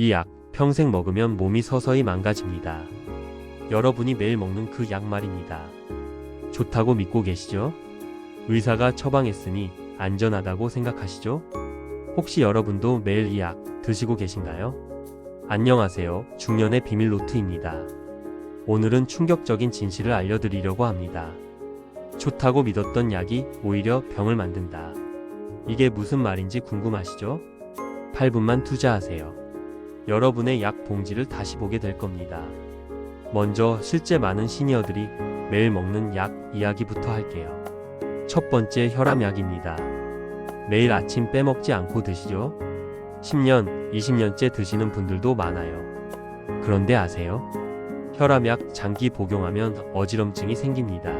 이 약 평생 먹으면 몸이 서서히 망가집니다. 여러분이 매일 먹는 그 약 말입니다. 좋다고 믿고 계시죠? 의사가 처방했으니 안전하다고 생각하시죠? 혹시 여러분도 매일 이 약 드시고 계신가요? 안녕하세요. 중년의 비밀 노트입니다. 오늘은 충격적인 진실을 알려드리려고 합니다. 좋다고 믿었던 약이 오히려 병을 만든다. 이게 무슨 말인지 궁금하시죠? 8분만 투자하세요. 여러분의 약 봉지를 다시 보게 될 겁니다. 먼저 실제 많은 시니어들이 매일 먹는 약 이야기부터 할게요. 첫 번째 혈압약입니다. 매일 아침 빼먹지 않고 드시죠? 10년, 20년째 드시는 분들도 많아요. 그런데 아세요? 혈압약 장기 복용하면 어지럼증이 생깁니다.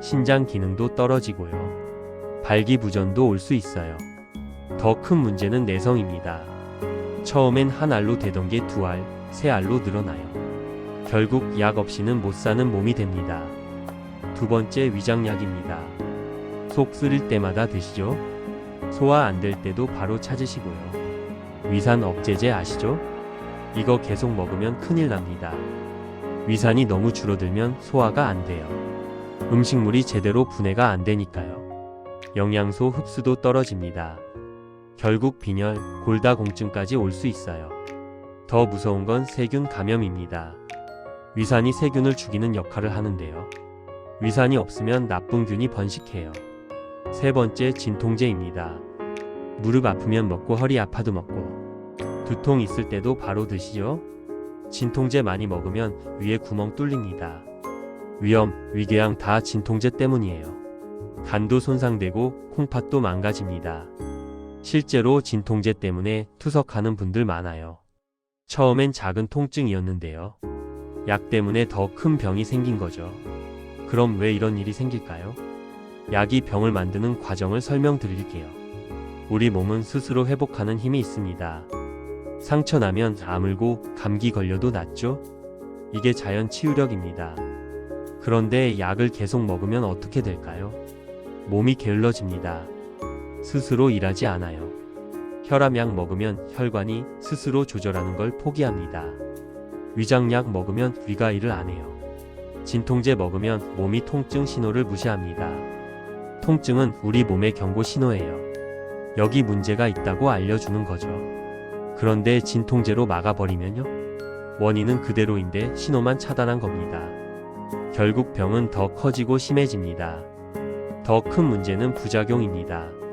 신장 기능도 떨어지고요. 발기부전도 올 수 있어요. 더 큰 문제는 내성입니다. 처음엔 한 알로 되던 게 두 알, 세 알로 늘어나요. 결국 약 없이는 못 사는 몸이 됩니다. 두 번째 위장약입니다. 속 쓰릴 때마다 드시죠? 소화 안 될 때도 바로 찾으시고요. 위산 억제제 아시죠? 이거 계속 먹으면 큰일 납니다. 위산이 너무 줄어들면 소화가 안 돼요. 음식물이 제대로 분해가 안 되니까요. 영양소 흡수도 떨어집니다. 결국 빈혈, 골다공증까지 올 수 있어요. 더 무서운 건 세균 감염입니다. 위산이 세균을 죽이는 역할을 하는데요. 위산이 없으면 나쁜 균이 번식해요. 세 번째 진통제입니다. 무릎 아프면 먹고 허리 아파도 먹고 두통 있을 때도 바로 드시죠. 진통제 많이 먹으면 위에 구멍 뚫립니다. 위염, 위궤양 다 진통제 때문이에요. 간도 손상되고 콩팥도 망가집니다. 실제로 진통제 때문에 투석하는 분들 많아요. 처음엔 작은 통증이었는데요. 약 때문에 더 큰 병이 생긴 거죠. 그럼 왜 이런 일이 생길까요? 약이 병을 만드는 과정을 설명드릴게요. 우리 몸은 스스로 회복하는 힘이 있습니다. 상처 나면 아물고 감기 걸려도 낫죠? 이게 자연 치유력입니다. 그런데 약을 계속 먹으면 어떻게 될까요? 몸이 게을러집니다. 스스로 일하지 않아요. 혈압약 먹으면 혈관이 스스로 조절하는 걸 포기합니다. 위장약 먹으면 위가 일을 안 해요. 진통제 먹으면 몸이 통증 신호를 무시합니다. 통증은 우리 몸의 경고 신호예요. 여기 문제가 있다고 알려주는 거죠. 그런데 진통제로 막아버리면요? 원인은 그대로인데 신호만 차단한 겁니다. 결국 병은 더 커지고 심해집니다. 더 큰 문제는 부작용입니다.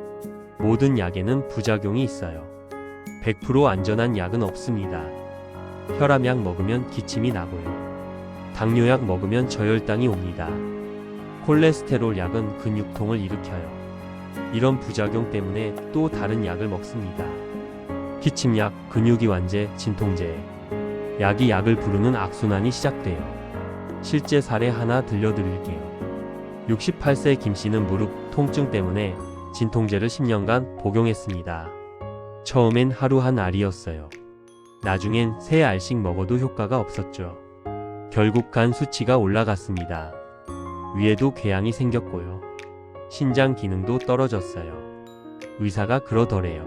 모든 약에는 부작용이 있어요. 100% 안전한 약은 없습니다. 혈압약 먹으면 기침이 나고요. 당뇨약 먹으면 저혈당이 옵니다. 콜레스테롤 약은 근육통을 일으켜요. 이런 부작용 때문에 또 다른 약을 먹습니다. 기침약, 근육이완제, 진통제. 약이 약을 부르는 악순환이 시작돼요. 실제 사례 하나 들려드릴게요. 68세 김 씨는 무릎 통증 때문에 진통제를 10년간 복용했습니다. 처음엔 하루 한 알이었어요. 나중엔 세 알씩 먹어도 효과가 없었죠. 결국 간 수치가 올라갔습니다. 위에도 궤양이 생겼고요. 신장 기능도 떨어졌어요. 의사가 그러더래요.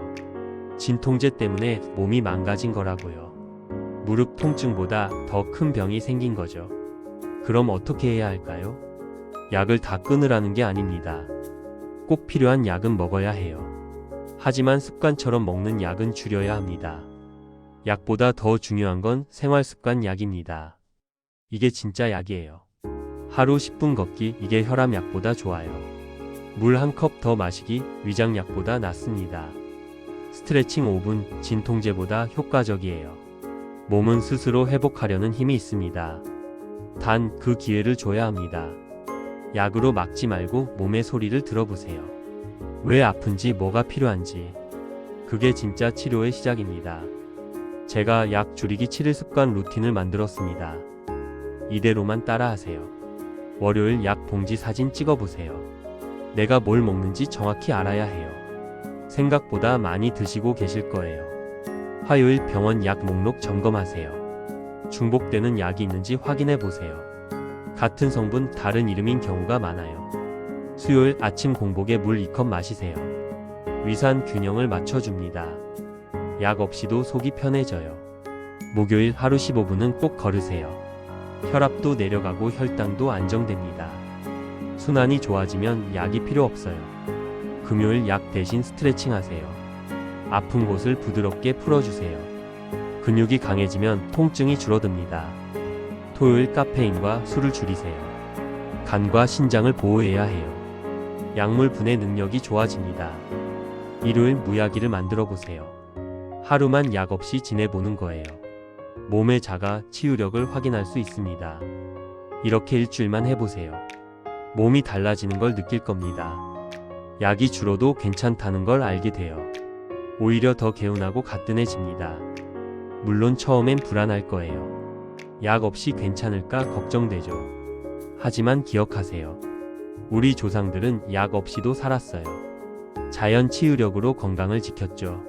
진통제 때문에 몸이 망가진 거라고요. 무릎 통증보다 더 큰 병이 생긴 거죠. 그럼 어떻게 해야 할까요? 약을 다 끊으라는 게 아닙니다. 꼭 필요한 약은 먹어야 해요. 하지만 습관처럼 먹는 약은 줄여야 합니다. 약보다 더 중요한 건 생활 습관 약입니다. 이게 진짜 약이에요. 하루 10분 걷기 이게 혈압약보다 좋아요. 물 한 컵 더 마시기 위장약보다 낫습니다. 스트레칭 5분 진통제보다 효과적이에요. 몸은 스스로 회복하려는 힘이 있습니다. 단 그 기회를 줘야 합니다. 약으로 막지 말고 몸의 소리를 들어보세요. 왜 아픈지 뭐가 필요한지. 그게 진짜 치료의 시작입니다. 제가 약 줄이기 7일 습관 루틴을 만들었습니다. 이대로만 따라하세요. 월요일 약 봉지 사진 찍어보세요. 내가 뭘 먹는지 정확히 알아야 해요. 생각보다 많이 드시고 계실 거예요. 화요일 병원 약 목록 점검하세요. 중복되는 약이 있는지 확인해 보세요. 같은 성분 다른 이름인 경우가 많아요. 수요일 아침 공복에 물 2컵 마시세요. 위산 균형을 맞춰줍니다. 약 없이도 속이 편해져요. 목요일 하루 15분은 꼭 걸으세요. 혈압도 내려가고 혈당도 안정됩니다. 순환이 좋아지면 약이 필요 없어요. 금요일 약 대신 스트레칭 하세요. 아픈 곳을 부드럽게 풀어주세요. 근육이 강해지면 통증이 줄어듭니다. 토요일 카페인과 술을 줄이세요. 간과 신장을 보호해야 해요. 약물 분해 능력이 좋아집니다. 일요일 무야기를 만들어 보세요. 하루만 약 없이 지내보는 거예요. 몸의 자가 치유력을 확인할 수 있습니다. 이렇게 일주일만 해보세요. 몸이 달라지는 걸 느낄 겁니다. 약이 줄어도 괜찮다는 걸 알게 돼요. 오히려 더 개운하고 가뿐해집니다. 물론 처음엔 불안할 거예요. 약 없이 괜찮을까 걱정되죠. 하지만 기억하세요. 우리 조상들은 약 없이도 살았어요. 자연 치유력으로 건강을 지켰죠.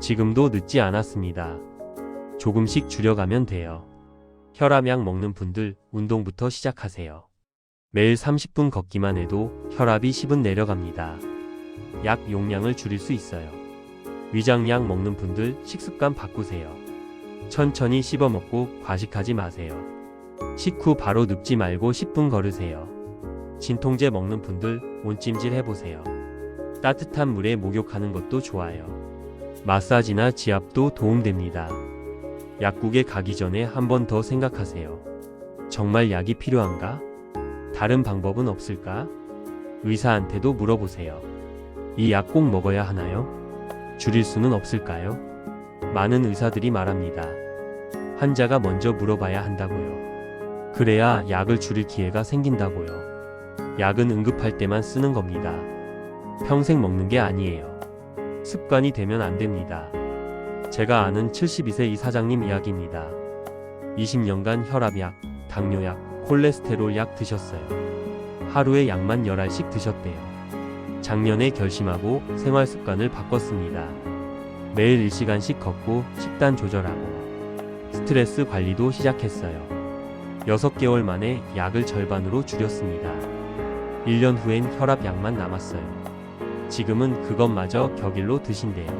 지금도 늦지 않았습니다. 조금씩 줄여가면 돼요. 혈압약 먹는 분들 운동부터 시작하세요. 매일 30분 걷기만 해도 혈압이 10은 내려갑니다. 약 용량을 줄일 수 있어요. 위장약 먹는 분들 식습관 바꾸세요. 천천히 씹어 먹고 과식하지 마세요. 식후 바로 눕지 말고 10분 걸으세요. 진통제 먹는 분들 온찜질 해보세요. 따뜻한 물에 목욕하는 것도 좋아요. 마사지나 지압도 도움됩니다. 약국에 가기 전에 한 번 더 생각하세요. 정말 약이 필요한가? 다른 방법은 없을까? 의사한테도 물어보세요. 이 약 꼭 먹어야 하나요? 줄일 수는 없을까요? 많은 의사들이 말합니다. 환자가 먼저 물어봐야 한다고요. 그래야 약을 줄일 기회가 생긴다고요. 약은 응급할 때만 쓰는 겁니다. 평생 먹는 게 아니에요. 습관이 되면 안 됩니다. 제가 아는 72세 이 사장님 이야기입니다. 20년간 혈압약, 당뇨약, 콜레스테롤 약 드셨어요. 하루에 약만 10알씩 드셨대요. 작년에 결심하고 생활 습관을 바꿨습니다. 매일 1시간씩 걷고 식단 조절하고 스트레스 관리도 시작했어요. 6개월 만에 약을 절반으로 줄였습니다. 1년 후엔 혈압약만 남았어요. 지금은 그것마저 격일로 드신대요.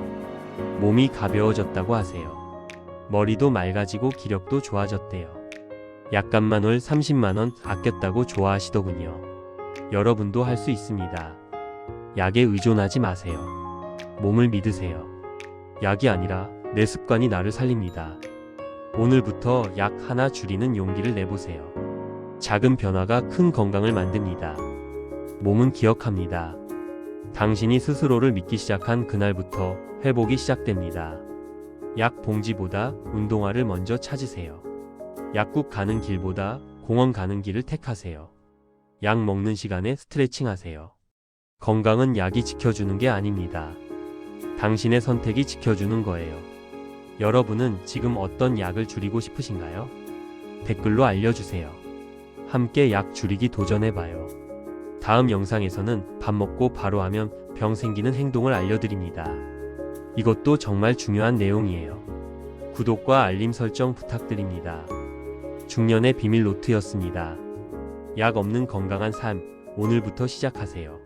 몸이 가벼워졌다고 하세요. 머리도 맑아지고 기력도 좋아졌대요. 약값만 월 30만원 아꼈다고 좋아하시더군요. 여러분도 할 수 있습니다. 약에 의존하지 마세요. 몸을 믿으세요. 약이 아니라 내 습관이 나를 살립니다. 오늘부터 약 하나 줄이는 용기를 내보세요. 작은 변화가 큰 건강을 만듭니다. 몸은 기억합니다. 당신이 스스로를 믿기 시작한 그날부터 회복이 시작됩니다. 약 봉지보다 운동화를 먼저 찾으세요. 약국 가는 길보다 공원 가는 길을 택하세요. 약 먹는 시간에 스트레칭 하세요. 건강은 약이 지켜주는 게 아닙니다. 당신의 선택이 지켜주는 거예요. 여러분은 지금 어떤 약을 줄이고 싶으신가요? 댓글로 알려주세요. 함께 약 줄이기 도전해봐요. 다음 영상에서는 밥 먹고 바로 하면 병 생기는 행동을 알려드립니다. 이것도 정말 중요한 내용이에요. 구독과 알림 설정 부탁드립니다. 중년의 비밀 노트였습니다. 약 없는 건강한 삶, 오늘부터 시작하세요.